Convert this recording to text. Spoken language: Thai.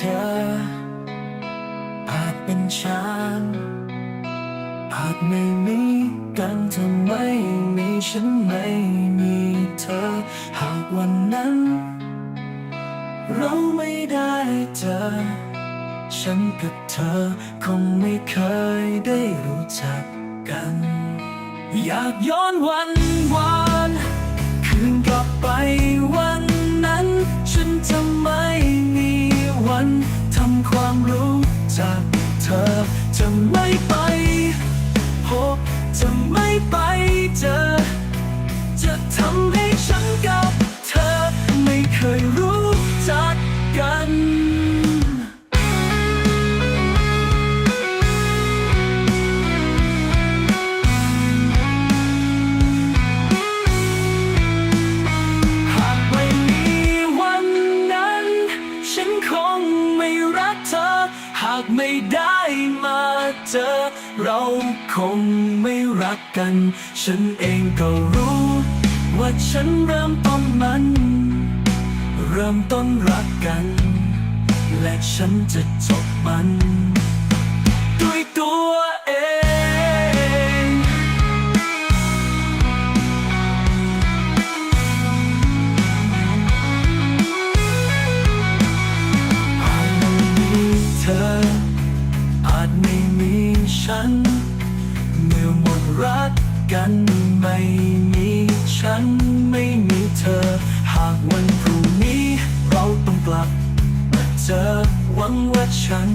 ธอ อาจเป็นฉันอาจไม่มีกันถ้าไม่มีฉันไม่มีเธอ หากวันนั้น เราไม่ได้เจอ ฉันกับเธอคงไม่เคยได้รู้จักกัน อยากย้อนวันวาน ไม่ไป พบจะไม่ไปเจอ จะทำให้ฉันก้าว หากไม่ได้มาเจอ เราคงไม่รักกัน ฉันเองก็รู้ ว่าฉันเริ่มต้นมัน เริ่มต้นรักกัน และฉันจะจบมัน กันไม่มีฉันไม่มีเธอ หากวันพรุ่งนี้เราต้องกลับมาเจอหวังว่าฉัน